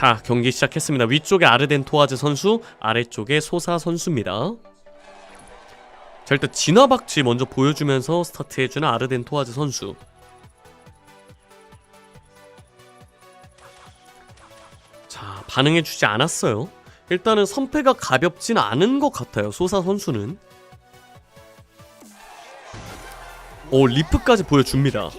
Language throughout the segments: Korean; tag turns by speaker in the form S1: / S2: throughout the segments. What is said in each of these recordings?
S1: 자 경기 시작했습니다. 위쪽에 아르덴 토아즈 선수, 아래쪽에 소사 선수입니다. 자 일단 진화박쥐 먼저 보여주면서 스타트해주는 아르덴 토아즈 선수. 자 반응해주지 않았어요. 일단은 선패가 가볍진 않은 것 같아요. 소사 선수는. 오 리프까지 보여줍니다.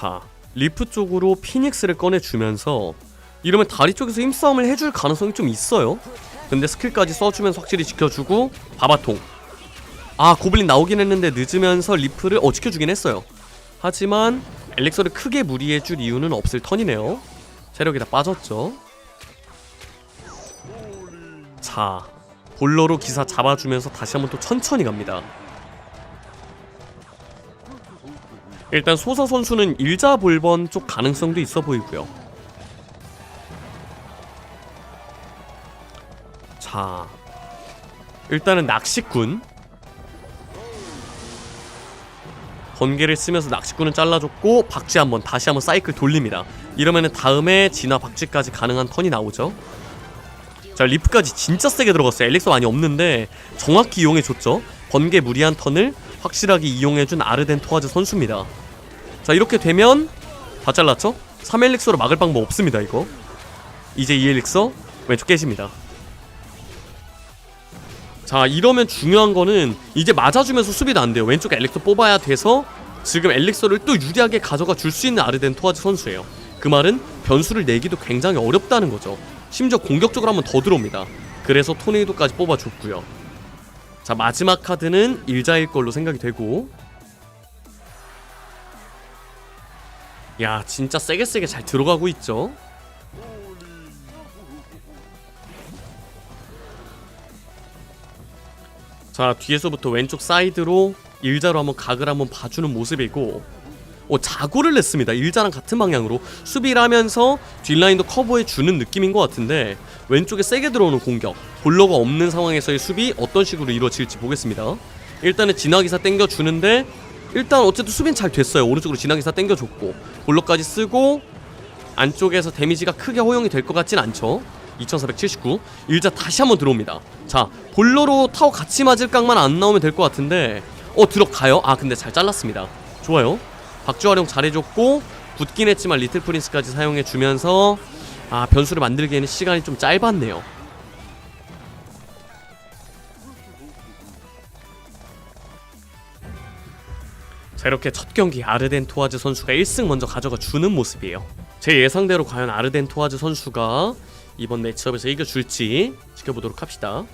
S1: 4 리프 쪽으로 피닉스를 꺼내주면서 이러면 다리 쪽에서 힘싸움을 해줄 가능성이 좀 있어요. 근데 스킬까지 써주면서 확실히 지켜주고 바바통. 아 고블린 나오긴 했는데 늦으면서 리프를 어 지켜주긴 했어요. 하지만 엘릭서를 크게 무리해줄 이유는 없을 턴이네요. 체력이 다 빠졌죠. 자 볼러로 기사 잡아주면서 다시 한번 또 천천히 갑니다. 일단 소사 선수는 일자 볼번 쪽 가능성도 있어 보이고요. 자, 일단은 낚시꾼 번개를 쓰면서 낚시꾼은 잘라줬고 박쥐 한번 다시 한번 사이클 돌립니다. 이러면은 다음에 진화 박쥐까지 가능한 턴이 나오죠. 자 리프까지 진짜 세게 들어갔어요. 엘릭서 많이 없는데 정확히 이용해줬죠. 번개 무리한 턴을 확실하게 이용해준 아르덴 토아즈 선수입니다. 자 이렇게 되면 다 잘랐죠? 3엘릭서로 막을 방법 없습니다 이거. 이제 2엘릭서 왼쪽 깨집니다. 자 이러면 중요한 거는 이제 맞아주면서 수비도 안 돼요. 왼쪽 엘릭서 뽑아야 돼서 지금 엘릭서를 또 유리하게 가져가 줄 수 있는 아르덴 토아즈 선수예요. 그 말은 변수를 내기도 굉장히 어렵다는 거죠. 심지어 공격적으로 한번 더 들어옵니다. 그래서 토네이도까지 뽑아줬고요 자 마지막 카드는 일자일 걸로 생각이 되고. 야 진짜 세게 세게 잘 들어가고 있죠? 자 뒤에서부터 왼쪽 사이드로 일자로 한번 각을 한번 봐주는 모습이고. 오 자고를 냈습니다. 일자랑 같은 방향으로. 수비를 하면서 뒷라인도 커버해 주는 느낌인 것 같은데 왼쪽에 세게 들어오는 공격 볼러가 없는 상황에서의 수비 어떤 식으로 이루어질지 보겠습니다. 일단은 진화기사 땡겨주는데 일단 어쨌든 수비는 잘 됐어요. 오른쪽으로 진화기사 땡겨줬고 볼러까지 쓰고 안쪽에서 데미지가 크게 허용이 될 것 같진 않죠. 2479 일자 다시 한번 들어옵니다. 자 볼러로 타워 같이 맞을 각만 안 나오면 될 것 같은데 어 들어가요? 아 근데 잘 잘랐습니다. 좋아요. 박주 활용 잘해줬고 붙긴 했지만 리틀 프린스까지 사용해주면서 아 변수를 만들기에는 시간이 좀 짧았네요 자 이렇게 첫 경기 아르덴 토아즈 선수가 1승 먼저 가져가 주는 모습이에요. 제 예상대로 과연 아르덴 토아즈 선수가 이번 매치업에서 이겨줄지 지켜보도록 합시다.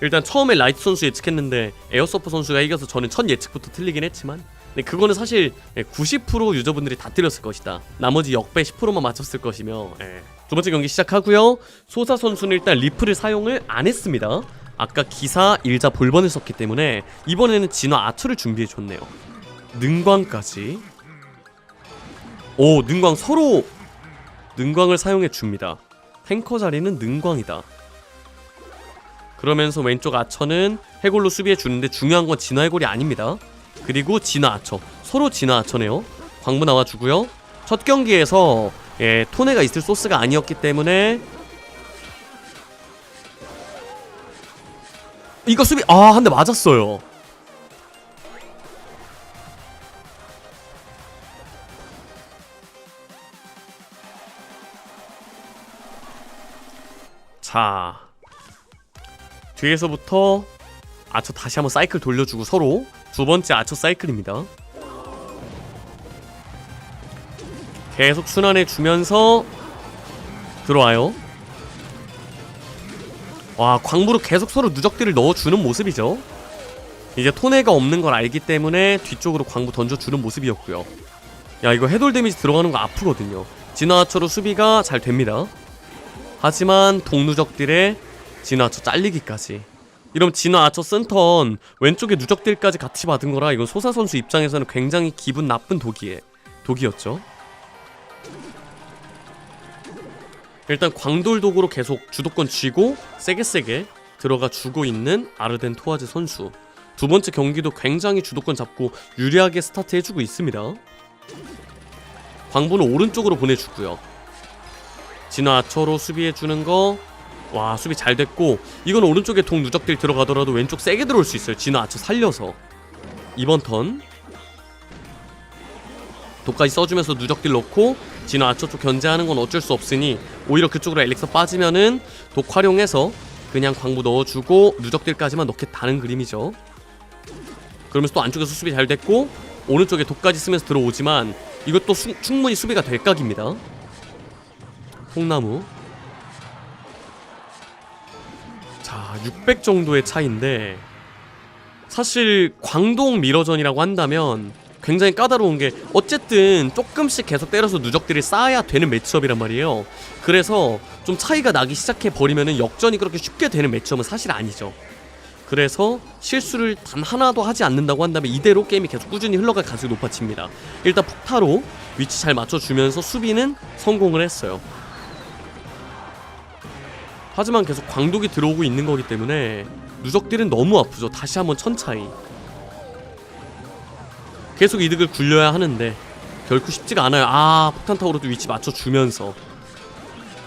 S1: 일단 처음에 라이트 선수 예측했는데 에어서퍼 선수가 이겨서 저는 첫 예측부터 틀리긴 했지만 근데 그거는 사실 90% 유저분들이 다 틀렸을 것이다. 나머지 역배 10%만 맞췄을 것이며 예. 두 번째 경기 시작하고요. 소사 선수는 일단 리프를 사용을 안 했습니다. 아까 기사 일자 볼번을 썼기 때문에 이번에는 진화 아처를 준비해줬네요 능광까지. 오 능광 서로 능광을 사용해 줍니다. 탱커 자리는 능광이다. 그러면서 왼쪽 아처는 해골로 수비해 주는데 중요한 건 진화 해골이 아닙니다. 그리고 진화 아처. 서로 진화 아처네요. 광부 나와주고요. 첫 경기에서 예, 토네가 있을 소스가 아니었기 때문에 이거 수비 아 한 대 맞았어요 자 뒤에서부터 아처 다시 한번 사이클 돌려주고 서로 두 번째 아처 사이클입니다. 계속 순환해 주면서 들어와요. 와 광부로 계속 서로 누적들을 넣어주는 모습이죠. 이제 토네가 없는 걸 알기 때문에 뒤쪽으로 광부 던져주는 모습이었고요. 야 이거 해돌 데미지 들어가는 거 아프거든요. 진화처로 수비가 잘 됩니다 하지만 동누적들의 진화처 잘리기까지. 이러면 진화 아처 쓴턴 왼쪽에 누적들까지 같이 받은 거라 이건 소사 선수 입장에서는 굉장히 기분 나쁜 독이에 독이었죠. 일단 광돌 독으로 계속 주도권 쥐고 세게 세게 들어가 주고 있는 아르덴 토아즈 선수. 두 번째 경기도 굉장히 주도권 잡고 유리하게 스타트 해주고 있습니다. 광부는 오른쪽으로 보내주고요. 진화 아처로 수비해 주는 거. 와 수비 잘 됐고 이건 오른쪽에 동 누적들 들어가더라도 왼쪽 세게 들어올 수 있어요. 진화 아처 살려서 이번 턴 독까지 써주면서 누적딜 넣고 진화 아처 쪽 견제하는 건 어쩔 수 없으니 오히려 그쪽으로 엘릭서 빠지면은 독 활용해서 그냥 광부 넣어주고 누적딜까지만 넣겠다는 그림이죠. 그러면서 또 안쪽에서 수비 잘 됐고 오른쪽에 독까지 쓰면서 들어오지만 이것도 수- 충분히 수비가 될 각입니다. 통나무 자, 600 정도의 차이인데 사실 광동 미러전이라고 한다면 굉장히 까다로운 게 어쨌든 조금씩 계속 때려서 누적들이 쌓아야 되는 매치업이란 말이에요. 그래서 좀 차이가 나기 시작해 버리면은 역전이 그렇게 쉽게 되는 매치업은 사실 아니죠. 그래서 실수를 단 하나도 하지 않는다고 한다면 이대로 게임이 계속 꾸준히 흘러갈 가능성이 높아집니다. 일단 폭타로 위치 잘 맞춰주면서 수비는 성공을 했어요. 하지만 계속 광독이 들어오고 있는 거기 때문에 누적들은 너무 아프죠. 다시 한번 천차이. 계속 이득을 굴려야 하는데 결코 쉽지가 않아요. 아 폭탄 타워로도 위치 맞춰주면서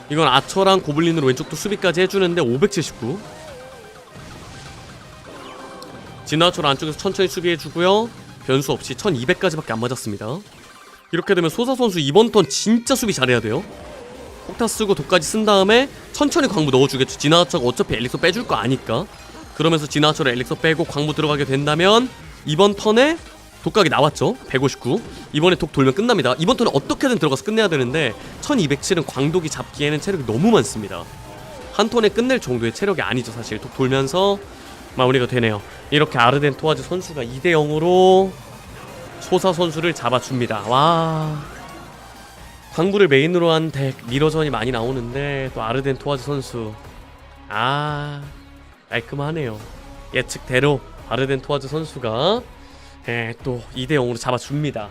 S1: 이건 아처랑 고블린으로 왼쪽도 수비까지 해주는데 579. 진화철 안쪽에서 천천히 수비해주고요. 변수 없이 1200까지밖에 안 맞았습니다. 이렇게 되면 소사 선수 이번 턴 진짜 수비 잘해야 돼요. 폭탄 쓰고 독까지 쓴 다음에 천천히 광부 넣어주겠죠. 진화철 어차피 엘릭서 빼줄 거 아니까. 그러면서 진화철 엘릭서 빼고 광부 들어가게 된다면 이번 턴에 독각이 나왔죠. 159. 이번에 독 돌면 끝납니다. 이번 턴에 어떻게든 들어가서 끝내야 되는데 1207은 광독이 잡기에는 체력이 너무 많습니다. 한 턴에 끝낼 정도의 체력이 아니죠 사실 독 돌면서 마무리가 되네요 이렇게 아르덴 토아즈 선수가 2대 0으로 소사 선수를 잡아줍니다 와 광부를 메인으로 한 덱 미러전이 많이 나오는데 또 아르덴 토아즈 선수. 아 깔끔하네요. 예측대로 아르덴 토아즈 선수가 예, 또 2대 0으로 잡아줍니다